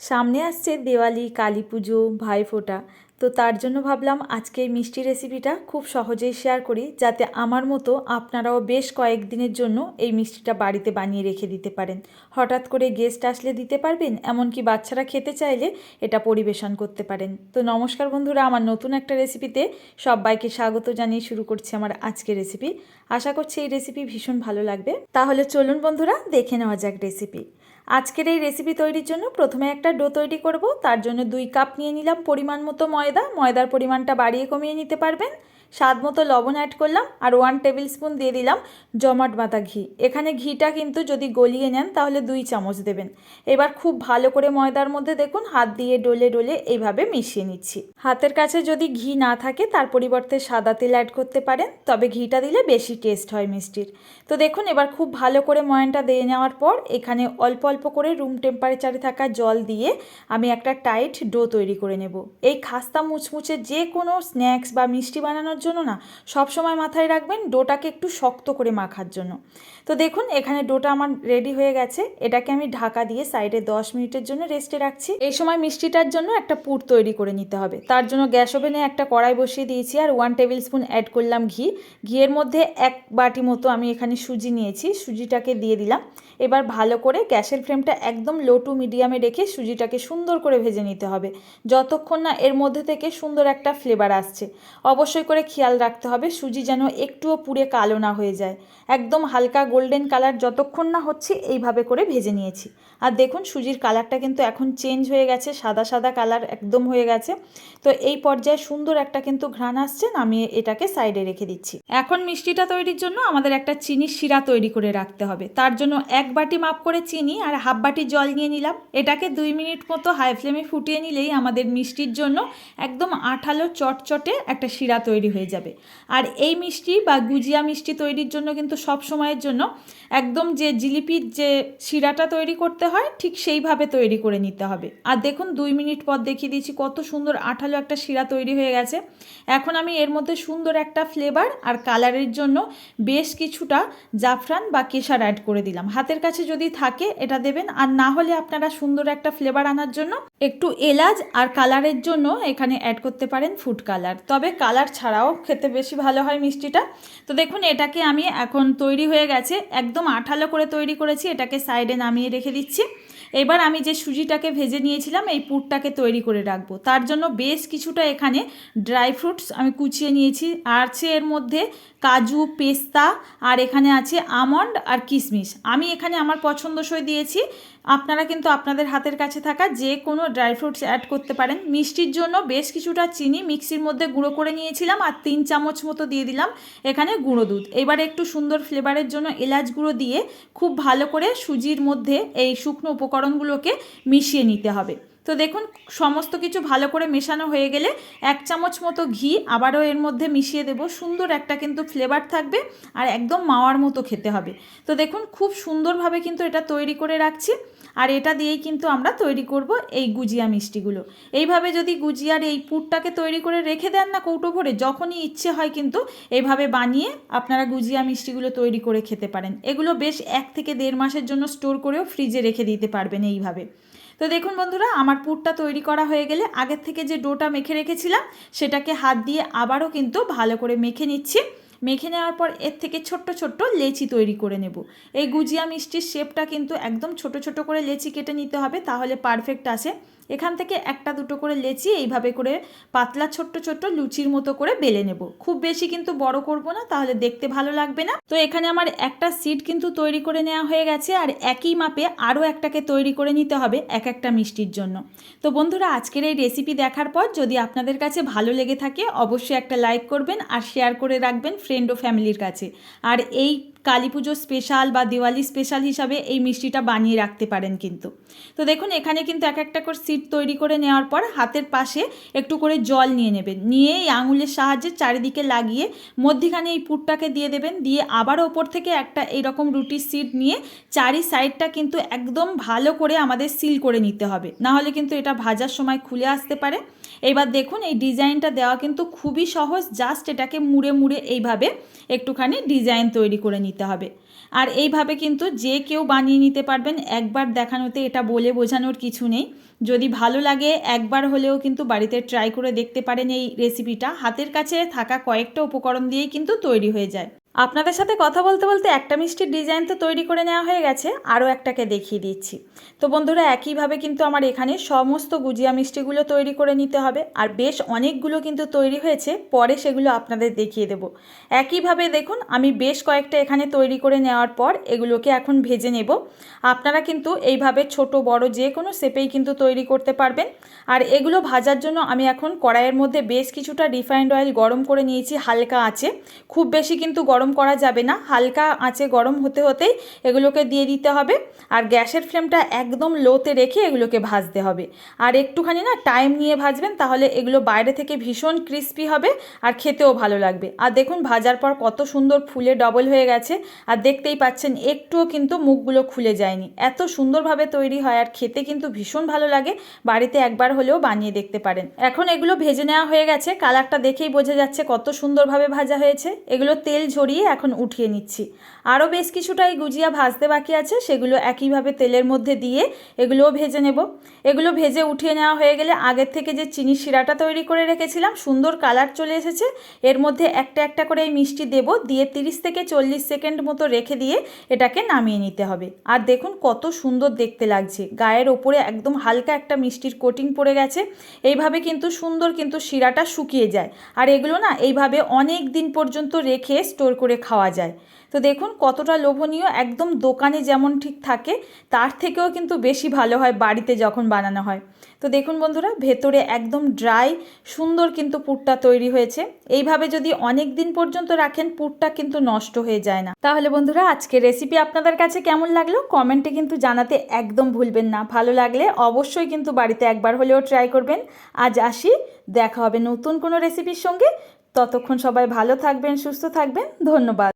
সামনে আসছে দেওয়ালি কালী পুজো ভাইফোঁটা। তো তার জন্য ভাবলাম আজকে এই মিষ্টি রেসিপিটা খুব সহজেই শেয়ার করি, যাতে আমার মতো আপনারাও বেশ কয়েকদিনের জন্য এই মিষ্টিটা বাড়িতে বানিয়ে রেখে দিতে পারেন। হঠাৎ করে গেস্ট আসলে দিতে পারবেন, এমনকি বাচ্চারা খেতে চাইলে এটা পরিবেশন করতে পারেন। তো নমস্কার বন্ধুরা, আমার নতুন একটা রেসিপিতে সবাইকে স্বাগত জানিয়ে শুরু করছি আমার আজকের রেসিপি আশা করছি এই রেসিপি ভীষণ ভালো লাগবে। তাহলে চলুন বন্ধুরা, দেখে নেওয়া যাক রেসিপি আজকের এই রেসিপি তৈরির জন্য প্রথমে একটা ডো তৈরি করব। তার জন্য দুই কাপ নিয়ে নিলাম পরিমাণ মতো ময়দা। ময়দার পরিমাণটা বাড়িয়ে কমিয়ে নিতে পারবেন। স্বাদ মতো লবণ অ্যাড করলাম আর ওয়ান টেবিল স্পুন দিয়ে দিলাম জমাট বাঁধা ঘি। এখানে ঘিটা কিন্তু যদি গলিয়ে নেন তাহলে দুই চামচ দেবেন। এবার খুব ভালো করে ময়দার মধ্যে দেখুন, হাত দিয়ে ডলে ডলে এইভাবে মিশিয়ে নিচ্ছি। হাতের কাছে যদি ঘি না থাকে তার পরিবর্তে সাদা তেল অ্যাড করতে পারেন, তবে ঘিটা দিলে বেশি টেস্ট হয় মিষ্টির। তো দেখুন, এবার খুব ভালো করে ময়নটা দিয়ে নেওয়ার পর এখানে অল্প অল্প করে রুম টেম্পারেচারে থাকা জল দিয়ে আমি একটা টাইট ডো তৈরি করে নেব। এই খাস্তা মুচমুচে যে কোনো স্ন্যাক্স বা মিষ্টি বানানোর জন্য না, সব সময় মাথায় রাখবেন ডোটাকে একটু শক্ত করে মাখার জন্য। তো দেখুন, এখানে ডোটা আমার রেডি হয়ে গেছে। এটাকে আমি ঢাকা দিয়ে সাইডে দশ মিনিটের জন্য রেস্টে রাখছি। এই সময় মিষ্টিটার জন্য একটা পুর তৈরি করে নিতে হবে। তার জন্য গ্যাস ওভেনে একটা কড়াই বসিয়ে দিয়েছি আর ওয়ান টেবিল স্পুন অ্যাড করলাম ঘি। ঘিয়ের মধ্যে এক বাটি মতো আমি এখানে সুজি নিয়েছি। সুজিটাকে দিয়ে দিলাম। এবার ভালো করে গ্যাসের ফ্লেমটা একদম লো টু মিডিয়ামে রেখে সুজিটাকে সুন্দর করে ভেজে নিতে হবে। যতক্ষণ না এর মধ্যে থেকে সুন্দর একটা ফ্লেভার আসছে। অবশ্যই করে খেয়াল রাখতে হবে, সুজি যেন একটুও পুড়ে কালো না হয়ে যায়। একদম হালকা গোল্ডেন কালার যতক্ষণ না হচ্ছে এইভাবে করে ভেজে নিয়েছি। আর দেখুন, সুজির কালারটা কিন্তু এখন চেঞ্জ হয়ে গেছে, সাদা সাদা কালার একদম হয়ে গেছে। তো এই পর্যায়ে সুন্দর একটা কিন্তু ঘ্রাণ আসছে আমি এটাকে সাইডে রেখে দিচ্ছি। এখন মিষ্টিটা তৈরির জন্য আমাদের একটা চিনির শিরা তৈরি করে রাখতে হবে। তার জন্য এক বাটি মাপ করে চিনি আর হাফ বাটি জল নিয়ে নিলাম। এটাকে দুই মিনিট মতো হাই ফ্লেমে ফুটিয়ে নিলেই আমাদের মিষ্টির জন্য একদম আঠালো চটচটে একটা শিরা তৈরি যাবে। আর এই মিষ্টি বা গুজিয়া মিষ্টি তৈরির জন্য কিন্তু সব সময়ের জন্য একদম যে জিলিপির যে শিরাটা তৈরি করতে হয়, ঠিক সেইভাবে তৈরি করে নিতে হবে। আর দেখুন, দুই মিনিট পর দেখিয়ে দিয়েছি কত সুন্দর আঠালো একটা শিরা তৈরি হয়ে গেছে। এখন আমি এর মধ্যে সুন্দর একটা ফ্লেভার আর কালারের জন্য বেশ কিছুটা জাফরান বা কেশার অ্যাড করে দিলাম। হাতের কাছে যদি থাকে, এটা দেবেন। আর না হলে আপনারা সুন্দর একটা ফ্লেভার আনার জন্য একটু এলাচ আর কালারের জন্য এখানে অ্যাড করতে পারেন ফুড কালার তবে কালার ছাড়াও খেতে বেশি ভালো হয় মিষ্টিটা। তো দেখুন, এটাকে আমি এখন তৈরি হয়ে গেছে, একদম আঠালো করে তৈরি করেছি, এটাকে সাইডে নামিয়ে রেখে দিচ্ছি। এবার আমি যে সুজিটাকে ভেজে নিয়েছিলাম, এই পুরটাকে তৈরি করে রাখব। তার জন্য বেশ কিছুটা এখানে ড্রাই ফ্রুটস আমি কুচিয়ে নিয়েছি। আর এর মধ্যে কাজু, পেস্তা, আর এখানে আছে আমন্ড আর কিশমিশ। আমি এখানে আমার পছন্দসই দিয়েছি। আপনারা কিন্তু আপনাদের হাতের কাছে থাকা যে কোনো ড্রাই ফ্রুটস অ্যাড করতে পারেন। মিষ্টির জন্য বেশ কিছুটা চিনি মিক্সির মধ্যে গুঁড়ো করে নিয়েছিলাম আর তিন চামচ মতো দিয়ে দিলাম এখানে গুঁড়ো দুধ। এবারে একটু সুন্দর ফ্লেভারের জন্য এলাচ গুঁড়ো দিয়ে খুব ভালো করে সুজির মধ্যে এই শুকনো উপকরণগুলোকে মিশিয়ে নিতে হবে। তো দেখুন, সমস্ত কিছু ভালো করে মেশানো হয়ে গেলে এক চামচ মতো ঘি আবারও এর মধ্যে মিশিয়ে দেব। সুন্দর একটা কিন্তু ফ্লেভার থাকবে আর একদম মাওয়ার মতো খেতে হবে। তো দেখুন, খুব সুন্দরভাবে কিন্তু এটা তৈরি করে রাখছি আর এটা দিয়েই কিন্তু আমরা তৈরি করব এই গুজিয়া মিষ্টিগুলো। এইভাবে যদি গুজিয়ার এই পুরটাকে তৈরি করে রেখে দেন না কৌটো ভরে, যখনই ইচ্ছে হয় কিন্তু এইভাবে বানিয়ে আপনারা গুজিয়া মিষ্টিগুলো তৈরি করে খেতে পারেন। এগুলো বেশ এক থেকে দেড় মাসের জন্য স্টোর করেও ফ্রিজে রেখে দিতে পারবেন এইভাবে। তো দেখুন বন্ধুরা, আমার পুরটা তৈরি করা হয়ে গেলে আগের থেকে যে ডোটা মেখে রেখেছিলাম, সেটাকে হাত দিয়ে আবারও কিন্তু ভালো করে মেখে নিচ্ছি। মেখে নেওয়ার পর এর থেকে ছোট্ট ছোট্ট লেচি তৈরি করে নেব। এই গুজিয়া মিষ্টির শেপটা কিন্তু একদম ছোট ছোট করে লেচি কেটে নিতে হবে, তাহলে পারফেক্ট আসে। এখান থেকে একটা দুটো করে লেচি এইভাবে করে পাতলা ছোট্ট ছোট্ট লুচির মতো করে বেলে নেব। খুব বেশি কিন্তু বড় করব না, তাহলে দেখতে ভালো লাগবে না। তো এখানে আমার একটা সিট কিন্তু তৈরি করে নেওয়া হয়ে গেছে, আর একই মাপে আরও একটাকে তৈরি করে নিতে হবে এক একটা মিষ্টির জন্য। তো বন্ধুরা, আজকের এই রেসিপি দেখার পর যদি আপনাদের কাছে ভালো লেগে থাকে, অবশ্যই একটা লাইক করবেন আর শেয়ার করে রাখবেন ফ্রেন্ড ও ফ্যামিলির কাছে। আর এই কালী পুজো স্পেশাল বা দিওয়ালি স্পেশাল হিসাবে এই মিষ্টিটা বানিয়ে রাখতে পারেন কিন্তু। তো দেখুন, এখানে কিন্তু এক একটা করে সিট তৈরি করে নেওয়ার পর হাতের পাশে একটু করে জল নিয়ে নেবেন। নিয়ে এই আঙুলের সাহায্যে চারিদিকে লাগিয়ে মধ্যিখানে এই পুরটাকে দিয়ে দেবেন। দিয়ে আবার ওপর থেকে একটা এইরকম রুটির সিট নিয়ে চারি সাইডটা কিন্তু একদম ভালো করে আমাদের সিল করে নিতে হবে। না হলে কিন্তু এটা ভাজার সময় খুলে আসতে পারে। এবার দেখুন, এই ডিজাইনটা দেওয়া কিন্তু খুবই সহজ। জাস্ট এটাকে মুড়ে মুড়ে এইভাবে একটুখানি ডিজাইন তৈরি করে নিতে নিতে হবে। আর এইভাবে কিন্তু যে কেউ বানিয়ে নিতে পারবেন, একবার দেখানোতে এটা বলে বোঝানোর কিছু নেই। যদি ভালো লাগে, একবার হলেও কিন্তু বাড়িতে ট্রাই করে দেখতে পারেন এই রেসিপিটা হাতের কাছে থাকা কয়েকটা উপকরণ দিয়েই কিন্তু তৈরি হয়ে যায়। আপনাদের সাথে কথা বলতে বলতে একটা মিষ্টির ডিজাইন তো তৈরি করে নেওয়া হয়ে গেছে, আরও একটাকে দেখিয়ে দিচ্ছি। তো বন্ধুরা, একইভাবে কিন্তু আমার এখানে সমস্ত গুজিয়া মিষ্টিগুলো তৈরি করে নিতে হবে, আর বেশ অনেকগুলো কিন্তু তৈরি হয়েছে, পরে সেগুলো আপনাদের দেখিয়ে দেব। একইভাবে দেখুন, আমি বেশ কয়েকটা এখানে তৈরি করে নেওয়ার পর এগুলোকে এখন ভেজে নেব। আপনারা কিন্তু এইভাবে ছোট, বড় যে কোনো শেপেই কিন্তু তৈরি করতে পারবেন। আর এগুলো ভাজার জন্য আমি এখন কড়াইয়ের মধ্যে বেশ কিছুটা রিফাইন্ড অয়েল গরম করে নিয়েছি, হালকা আঁচে। খুব বেশি কিন্তু গরম করা যাবে না, হালকা আঁচে গরম হতে হতেই এগুলোকে দিয়ে দিতে হবে আর গ্যাসের ফ্লেমটা একদম লোতে রেখে এগুলোকে ভাজতে হবে। আর একটুখানি না টাইম নিয়ে ভাজবেন তাহলে এগুলো বাইরে থেকে ভীষণ ক্রিস্পি হবে আর খেতেও ভালো লাগবে। আর দেখুন ভাজার পর কত সুন্দর ফুলে ডবল হয়ে গেছে আর দেখতেই পাচ্ছেন একটুও কিন্তু মুখগুলো খুলে যায়নি। এত সুন্দরভাবে তৈরি হয় আর খেতে কিন্তু ভীষণ ভালো লাগে, বাড়িতে একবার হলেও বানিয়ে দেখতে পারেন। এখন এগুলো ভেজে নেওয়া হয়ে গেছে, কালারটা দেখেই বোঝা যাচ্ছে কত সুন্দরভাবে ভাজা হয়েছে। এগুলো তেল ঝরিয়ে এখন উঠিয়ে নিচ্ছি। আরও বেশ কিছুটা এই গুজিয়া ভাজতে বাকি আছে, সেগুলো একইভাবে তেলের মধ্যে দিয়ে এগুলোও ভেজে নেব। এগুলো ভেজে উঠিয়ে নেওয়া হয়ে গেলে আগের থেকে যে চিনি শিরাটা তৈরি করে রেখেছিলাম, সুন্দর কালার চলে এসেছে। এর মধ্যে একটা একটা করে এই মিষ্টি দেব, দিয়ে তিরিশ থেকে চল্লিশ সেকেন্ড মতো রেখে দিয়ে এটাকে নামিয়ে নিতে হবে। আর দেখুন কত সুন্দর দেখতে লাগছে। গায়ের ওপরে একদম হালকা একটা মিষ্টির কোটিং পড়ে গেছে। এইভাবে কিন্তু সুন্দর কিন্তু শিরাটা শুকিয়ে যায়। আর এগুলো না এইভাবে অনেক দিন পর্যন্ত রেখে স্টোর করে খাওয়া যায়। তো দেখুন কতটা লোভনীয়, একদম দোকানে যেমন ঠিক থাকে, তার থেকেও কিন্তু বেশি ভালো হয় বাড়িতে যখন বানানো হয়। তো দেখুন বন্ধুরা, ভেতরে একদম ড্রাই সুন্দর কিন্তু পুরটা তৈরি হয়েছে। এইভাবে যদি অনেক দিন পর্যন্ত রাখেন, পুরটা কিন্তু নষ্ট হয়ে যায় না। তাহলে বন্ধুরা আজকে রেসিপি আপনাদের কাছে কেমন লাগল? কমেন্টে কিন্তু জানাতে একদম ভুলবেন না। ভালো লাগলে অবশ্যই কিন্তু বাড়িতে একবার হলেও ট্রাই করবেন। আজ আসি, দেখা হবে নতুন কোনো রেসিপির সঙ্গে। ততক্ষণ সবাই ভালো থাকবেন সুস্থ থাকবেন ধন্যবাদ।